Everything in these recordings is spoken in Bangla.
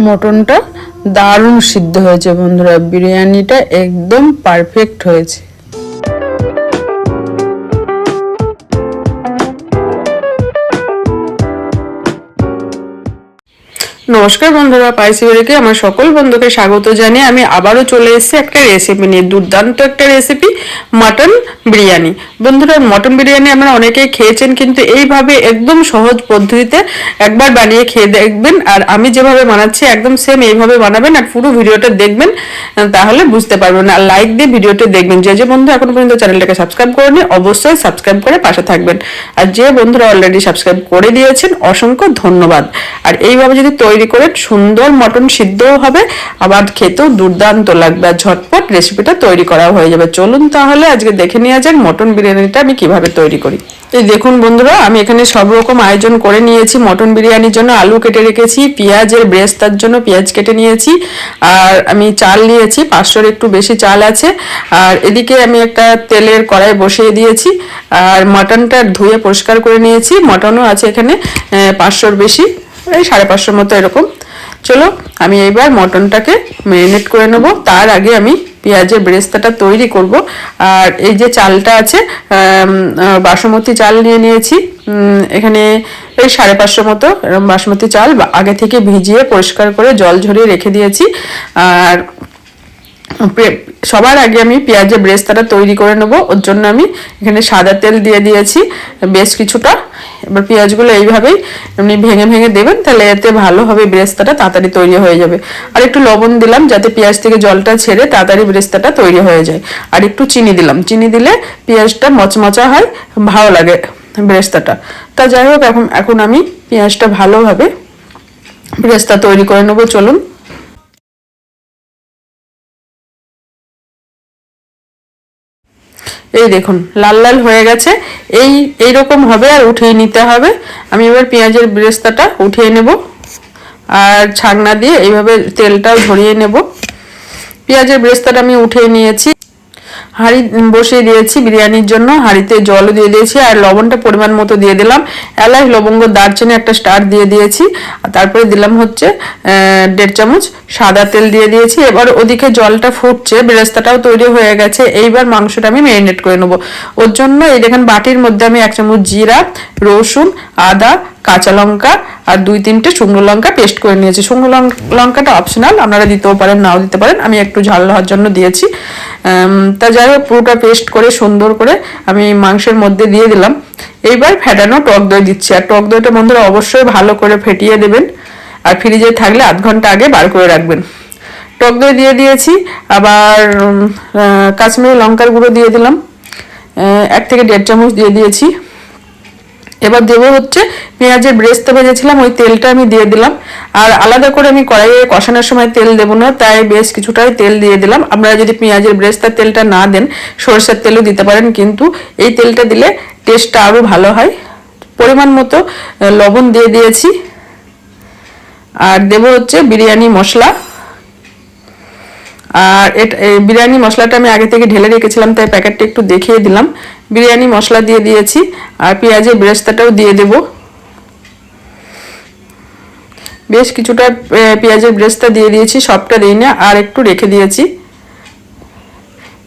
মটনটা দারুণ সিদ্ধ হয়েছে বন্ধুরা। বিরিয়ানিটা একদম পারফেক্ট হয়েছে। নমস্কার বন্ধুরা, পাইসি বাড়িকে আমার সকল বন্ধুকে স্বাগত জানিয়ে আমি আবারও চলে এসেছি একটা রেসিপি নিয়ে, দুর্দান্ত একটা রেসিপি মটন বিরিয়ানি। বন্ধুরা মটন বিরিয়ানি আমরা অনেকেই খেয়েছেন, কিন্তু এইভাবে একদম সহজ পদ্ধতিতে একবার বানিয়ে খেয়ে দেখবেন, আর আমি যেভাবে বানাচ্ছি একদম সেম এইভাবে বানাবেন, আর পুরো ভিডিওটা দেখবেন, তাহলে বুঝতে পারবেন। আর লাইক দিয়ে ভিডিওটা দেখবেন। যে যে বন্ধু এখনও পর্যন্ত চ্যানেলটাকে সাবস্ক্রাইব করেনি, অবশ্যই সাবস্ক্রাইব করে পাশে থাকবেন। আর যে বন্ধুরা অলরেডি সাবস্ক্রাইব করে দিয়েছেন, অসংখ্য ধন্যবাদ। আর এইভাবে যদি তৈরি করে সুন্দর মটন সিদ্ধও হবে, আবার খেতেও দুর্দান্ত লাগবে আর ঝটপট রেসিপিটা তৈরি করা হয়ে যাবে। চলুন তাহলে আজকে দেখে নেওয়া যাক মটন বিরিয়ানিটা আমি কীভাবে তৈরি করি। এই দেখুন বন্ধুরা, আমি এখানে সব রকম আয়োজন করে নিয়েছি। মটন বিরিয়ানির জন্য আলু কেটে রেখেছি, পেঁয়াজের ব্রেস্তার জন্য পেঁয়াজ কেটে নিয়েছি, আর আমি চাল নিয়েছি, পাঁচশোর একটু বেশি চাল আছে। আর এদিকে আমি একটা তেলের কড়াই বসিয়ে দিয়েছি, আর মটনটা ধুয়ে পরিষ্কার করে নিয়েছি। মটনও আছে এখানে পাঁচশোর বেশি। এই সাড়ে পাঁচশোর মতো এরকম। চলো, আমি এইবার মটনটাকে ম্যারিনেট করে নেব। তার আগে আমি পেঁয়াজের ব্রেস্তাটা তৈরি করব। আর এই যে চালটা আছে বাসমতি চাল নিয়ে নিয়েছি। এখানে এই সাড়ে পাঁচশো মতো এরকম বাসমতি চাল আগে থেকে ভিজিয়ে পরিষ্কার করে জল ঝরিয়ে রেখে দিয়েছি। আর সবার আগে আমি পেঁয়াজের ব্রেস্তাটা তৈরি করে নেব। ওর জন্য আমি এখানে সাদা তেল দিয়ে দিয়েছি, বেশ কিছুটা। এবার পেঁয়াজগুলো এইভাবেই এমনি ভেঙে ভেঙে দেবেন, তাহলে এতে ভালো হবে ব্রেস্তাটা, তাড়াতাড়ি তৈরি হয়ে যাবে। আর একটু লবণ দিলাম, যাতে পেঁয়াজ থেকে জলটা ছেড়ে তাড়াতাড়ি ব্রেস্তাটা তৈরি হয়ে যায়। আর একটু চিনি দিলাম। চিনি দিলে পেঁয়াজটা মচমচা হয়, ভালো লাগে ব্রেস্তাটা। তা যাই হোক, এখন এখন আমি পেঁয়াজটা ভালোভাবে ব্রেস্তা তৈরি করে নেব, চলুন। এই দেখুন, লাল লাল হয়ে গেছে। এই এই রকম হবে আর উঠিয়ে নিতে হবে। আমি এবার পেঁয়াজের ব্রেস্তাটা উঠিয়ে নেব। আর ছাকনা দিয়ে এইভাবে তেলটাও ঝরিয়ে নেব। পেঁয়াজের ব্রেস্তাটা আমি উঠিয়ে নিয়েছি। হাঁড়ি বসিয়ে দিয়েছি বিরিয়ানির জন্য। হাঁড়িতে জলও দিয়ে দিয়েছি আর লবণটা পরিমাণ মতো দিয়ে দিলাম। এলাচ, লবঙ্গ, দারচিনি একটা স্টার দিয়ে দিয়েছি। আর তারপরে দিলাম হচ্ছে দেড় চামচ সাদা তেল দিয়ে দিয়েছি। এবার ওদিকে জলটা ফুটছে, বেরেস্তাটাও তৈরি হয়ে গেছে। এইবার মাংসটা আমি ম্যারিনেট করে নেব। ওর জন্য এই দেখেন বাটির মধ্যে আমি এক চামচ জিরা, রসুন, আদা, কাঁচা লঙ্কা আর দুই তিনটে শুকনো লঙ্কা পেস্ট করে নিয়েছি। শুকনো লঙ্কাটা অপশনাল আপনারা দিতেও পারেন, নাও দিতে পারেন। আমি একটু ঝাল হওয়ার জন্য দিয়েছি। তা যাই হোক, পুরোটা পেস্ট করে সুন্দর করে আমি মাংসের মধ্যে দিয়ে দিলাম। এইবার ফেটানো টক দই দিচ্ছি। আর টক দইটা বন্ধুরা অবশ্যই ভালো করে ফেটিয়ে দেবেন। আর ফ্রিজে থাকলে আধ ঘণ্টা আগে বার করে রাখবেন। টক দই দিয়ে দিয়েছি। আবার কাশ্মীরি লঙ্কার গুঁড়ো দিয়ে দিলাম। এক থেকে দেড় চামচ দিয়ে দিয়েছি। এবার দেবো হচ্ছে পেঁয়াজের ব্রেস্তা ভেজেছিলাম, ওই তেলটা আমি দিয়ে দিলাম। আর আলাদা করে আমি কড়াইয়ে কষানোর সময় তেল দেবো না, তাই বেশ কিছুটাই তেল দিয়ে দিলাম। আপনারা যদি পেঁয়াজের ব্রেস্তার তেলটা না দেন, সরষের তেলও দিতে পারেন, কিন্তু এই তেলটা দিলে টেস্টটা আরও ভালো হয়। পরিমাণ মতো লবণ দিয়ে দিয়েছি। আর দেব হচ্ছে বিরিয়ানি মশলা। আর এটা বিরিয়ানি মশলাটা আমি আগে থেকে ঢেলে রেখেছিলাম, তাই প্যাকেটটা একটু দেখিয়ে দিলাম। বিরিয়ানি মশলা দিয়ে দিয়েছি, আর পেঁয়াজের ব্রেস্তাটাও দিয়ে দেব। বেশ কিছুটা পেঁয়াজের ব্রেস্তা দিয়ে দিয়েছি, সবটা দিই না, আর একটু রেখে দিয়েছি।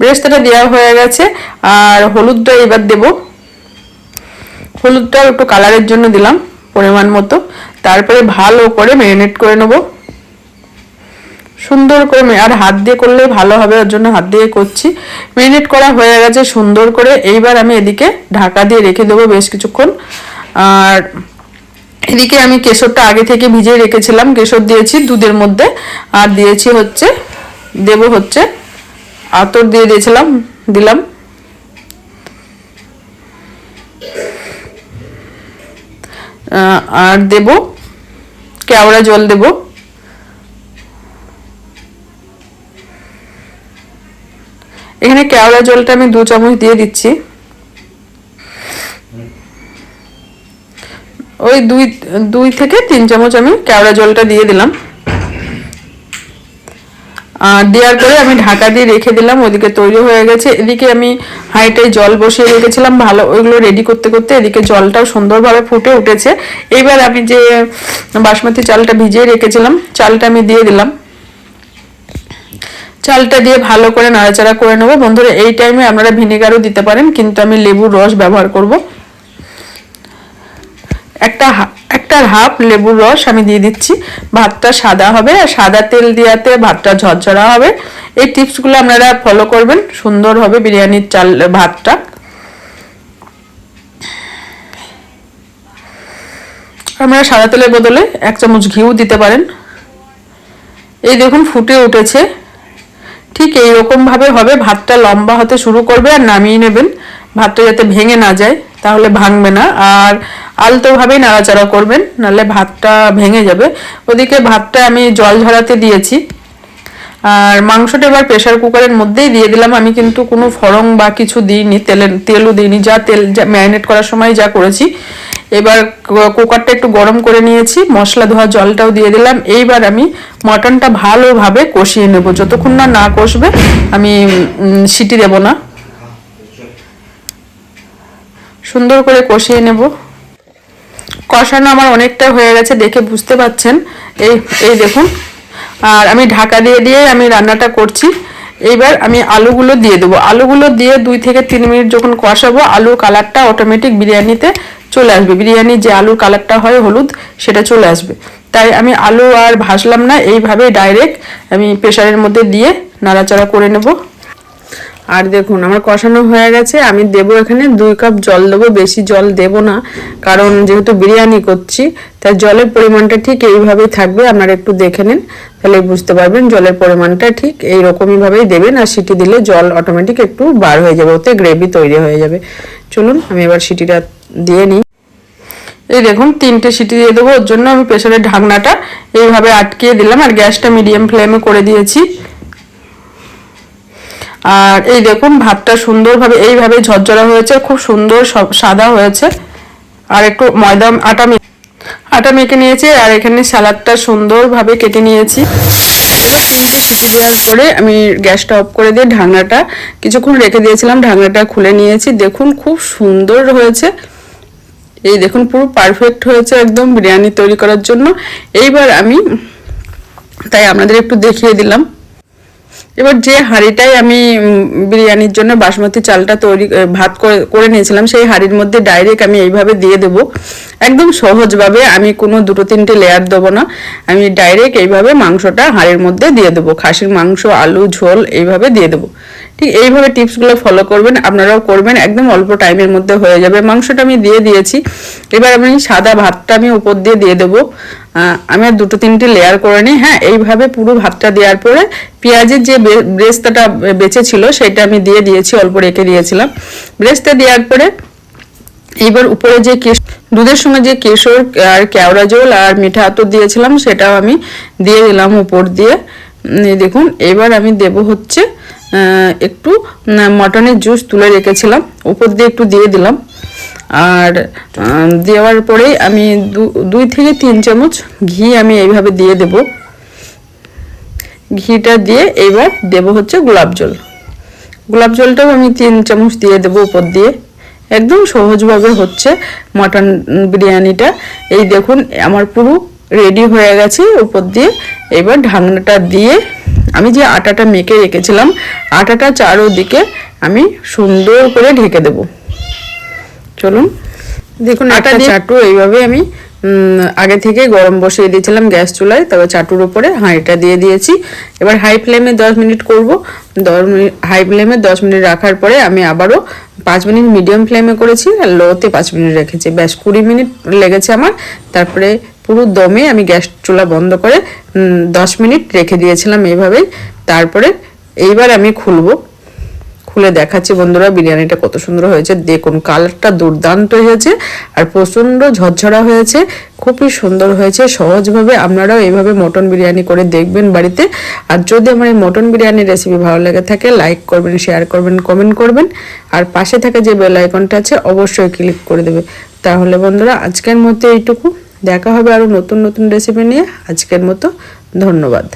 ব্রেস্তাটা দেওয়া হয়ে গেছে, আর হলুদটা এবার দেব। হলুদটাও একটু কালারের জন্য দিলাম, পরিমাণ মতো। তারপরে ভালো করে ম্যারিনেট করে নেব। সুন্দর করে আর হাত দিয়ে করলে ভালো হবে, ওর জন্য হাত দিয়ে করছি। মেরিনেট করা হয়ে গেছে সুন্দর করে। এইবার আমি এদিকে ঢাকা দিয়ে রেখে দেবো বেশ কিছুক্ষণ। আর এদিকে আমি কেশরটা আগে থেকে ভিজিয়ে রেখেছিলাম। কেশর দিয়েছি দুধের মধ্যে, আর দিয়েছি হচ্ছে, দেব হচ্ছে আতর দিয়ে দিয়েছিলাম, দিলাম। আর দেব কেওড়া জল দেবো এখানে কেওড়া জলটা আমি দু চামচ দিয়ে দিচ্ছি। ওই দুই দুই থেকে তিন চামচ আমি কেওড়া জলটা দিয়ে দিলাম। আর দেওয়ার পরে আমি ঢাকা দিয়ে রেখে দিলাম, ওদিকে তৈরি হয়ে গেছে। এদিকে আমি হাঁড়িটায় জল বসিয়ে রেখেছিলাম, ভালো ওইগুলো রেডি করতে করতে। এদিকে জলটাও সুন্দরভাবে ফুটে উঠেছে। এবার আমি যে বাসমতি চালটা ভিজিয়ে রেখেছিলাম, চালটা আমি দিয়ে দিলাম। চালটা দিয়ে ভালো করে নাড়াচাড়া করে নেব। বন্ধুরা, এই টাইমে আপনারা ভিনেগারও দিতে পারেন, কিন্তু আমি লেবুর রস ব্যবহার করব। একটা একটার হাফ লেবুর রস আমি দিয়ে দিচ্ছি। ভাতটা সাদা হবে, আর সাদা তেল দিয়াতে ভাতটা ঝরঝরা হবে। এই টিপসগুলো আপনারা ফলো করবেন, সুন্দর হবে বিরিয়ানির চাল, ভাতটা। আপনারা সাদা তেলের বদলে এক চামচ ঘিউ দিতে পারেন। এই দেখুন, ফুটে উঠেছে। ঠিক এইরকম ভাবে হবে, ভাতটা লম্বা হতে শুরু করবে আর নামিয়ে নেবেন। ভাতটা যাতে ভেঙে না যায়, তাহলে ভাঙবে না। আর আলতোভাবেই নাড়াচাড়া করবেন, নাহলে ভাতটা ভেঙে যাবে। ওদিকে ভাতটা আমি জল ঝরাতে দিয়েছি। আর মাংসটা এবার প্রেশার কুকারের মধ্যেই দিয়ে দিলাম। আমি কিন্তু কোনো ফরং বা কিছু দিইনি তেলের তেলও দিইনি। যা তেল, যা ম্যারিনেট করার সময় যা করেছি। এবার কুকারটা একটু গরম করে নিয়েছি, মশলা ধোয়া জলটাও দিয়ে দিলাম। এইবার আমি মটনটা ভালোভাবে কষিয়ে নেব। যতক্ষণ না না কষবে, আমি সিটি দেব না। সুন্দর করে কষিয়ে নেব। কষানো আমার অনেকটা হয়ে গেছে, দেখে বুঝতে পাচ্ছেন। এই এই দেখুন। আর আমি ঢাকা দিয়ে দিয়ে আমি রান্নাটা করছি। এইবার আমি আলুগুলো দিয়ে দেবো। আলুগুলো দিয়ে দুই থেকে তিন মিনিট যখন কষাবো, আলুর কালারটা অটোমেটিক বিরিয়ানিতে চলে আসবে। বিরিয়ানি যে আলুর কালারটা হয় হলুদ, সেটা চলে আসবে। তাই আমি আলু আর ভাসলাম না এইভাবে ডাইরেক্ট আমি প্রেশারের মধ্যে দিয়ে নাড়াচাড়া করে নেব। আর দেখুন, আমার কষানো হয়ে গেছে। আমি দেবো এখানে দুই কাপ জল দেবো, বেশি জল দেব না, কারণ যেহেতু বিরিয়ানি করছি, তাই জলের পরিমাণটা ঠিক এইভাবেই থাকবে। আপনারা একটু দেখে নিন তাহলে বুঝতে পারবেন জলের পরিমাণটা ঠিক এই রকমই ভাবেই দেবেন, আর সিটি দিলে জল অটোমেটিক একটু বার হয়ে যাবে, ওতে গ্রেভি তৈরি হয়ে যাবে। চলুন, আমি এবার সিটিটা দিয়ে নিই। এই দেখুন, তিনটে সিটি দিয়ে দেবো, ওর জন্য আমি প্রেশারের ঢাকনাটা এইভাবে আটকিয়ে দিলাম, আর গ্যাসটা মিডিয়াম ফ্লেমে করে দিয়েছি। আর এই দেখুন, ভাতটা সুন্দরভাবে এইভাবে ঝরঝরা হয়েছে, খুব সুন্দর সাদা হয়েছে। আর একটু ময়দা, আটা আটা মেখে নিয়েছি, আর এখানে স্যালাডটা সুন্দরভাবে কেটে নিয়েছি। পরে আমি গ্যাসটা অফ করে দিয়ে ঢাকনাটা কিছুক্ষণ রেখে দিয়েছিলাম, ঢাকনাটা খুলে নিয়েছি। দেখুন, খুব সুন্দর হয়েছে। এই দেখুন, পুরো পারফেক্ট হয়েছে একদম বিরিয়ানি তৈরি করার জন্য। এইবার আমি তাই আপনাদের একটু দেখিয়ে দিলাম। এবার যে হাঁড়িটাই আমি বিরিয়ানির জন্য বাসমতি চালটা তৈরি ভাত করে নিয়েছিলাম, সেই হাঁড়ির মধ্যে ডাইরেক্ট আমি এইভাবে দিয়ে দেব। একদম সহজভাবে আমি কোনো দুটো তিনটে লেয়ার দেবো না। আমি ডাইরেক্ট এইভাবে মাংসটা হাঁড়ির মধ্যে দিয়ে দেবো। খাসির মাংস, আলু, ঝোল এইভাবে দিয়ে দেবো। ঠিক এইভাবে টিপসগুলো ফলো করবেন, আপনারাও করবেন, একদম অল্প টাইমের মধ্যে হয়ে যাবে। মাংসটা আমি দিয়ে দিয়েছি। এবার আমি সাদা ভাতটা আমি উপর দিয়ে দিয়ে দেবো। আমি আর দুটো তিনটে লেয়ার করে নিই। হ্যাঁ এইভাবে পুরো ভাতটা দেওয়ার পরে পেঁয়াজের যে ব্রেস্তাটা বেঁচে ছিল, সেটা আমি দিয়ে দিয়েছি, অল্প রেখে দিয়েছিলাম। ব্রেস্তা দেওয়ার পরে এইবার উপরে যে দুধের সঙ্গে যে কেশর আর কেওড়া জল আর মিঠা আতর দিয়েছিলাম, সেটাও আমি দিয়ে দিলাম উপর দিয়ে। দেখুন, এবার আমি দেব হচ্ছে একটু মটনের জুস তুলে রেখেছিলাম, উপর দিয়ে একটু দিয়ে দিলাম। আর দেওয়ার পরেই আমি দুই থেকে তিন চামচ ঘি আমি এইভাবে দিয়ে দেব। ঘিটা দিয়ে এইবার দেব হচ্ছে গোলাপ জল। গোলাপ জলটাও আমি তিন চামচ দিয়ে দেবো উপর দিয়ে। একদম সহজভাবে হচ্ছে মটন বিরিয়ানিটা। এই দেখুন আমার পুরো রেডি হয়ে গেছে উপর দিয়ে। এবার ঢাকনাটা দিয়ে আমি যে আটাটা মেখে রেখেছিলাম আটাটা চারোদিকে আমি সুন্দর করে ঢেকে দেব। চলুন দেখুন আটা চাটু এইভাবে আমি আগে থেকে গরম বসিয়ে দিয়েছিলাম গ্যাস চুলায় তবে চাটুর উপরে হাঁড়িটা দিয়ে দিয়েছি। এবার হাই ফ্লেমে দশ মিনিট করব। দশ মিনিট হাই ফ্লেমে দশ মিনিট রাখার পরে আমি আবারও পাঁচ মিনিট মিডিয়াম ফ্লেমে করেছি, আর লোতে পাঁচ মিনিট রেখেছি। ব্যাস, কুড়ি মিনিট লেগেছে আমার। তারপরে পুরো দমে আমি গ্যাস চুলা বন্ধ করে দশ মিনিট রেখে দিয়েছিলাম এইভাবেই। তারপরে এইবার আমি খুলবো। খুলে দেখাচ্ছি বন্ধুরা, বিরিয়ানিটা কত সুন্দর হয়েছে। দেখুন, কালারটা দুর্দান্ত হয়েছে আর প্রচণ্ড ঝরঝরা হয়েছে, খুবই সুন্দর হয়েছে। সহজভাবে আপনারাও এইভাবে মটন বিরিয়ানি করে দেখবেন বাড়িতে। আর যদি আমার এই মটন বিরিয়ানির রেসিপি ভালো লেগে থাকে লাইক করবেন শেয়ার করবেন কমেন্ট করবেন। আর পাশে থাকা যে বেল আইকনটা আছে, অবশ্যই ক্লিক করে দেবে। তাহলে বন্ধুরা, আজকের মতো এইটুকু। দেখা হবে আরও নতুন নতুন রেসিপি নিয়ে। আজকের মতো ধন্যবাদ।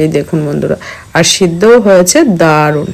এই দেখুন বন্ধুরা, আর সিদ্ধও হয়েছে দারুণ।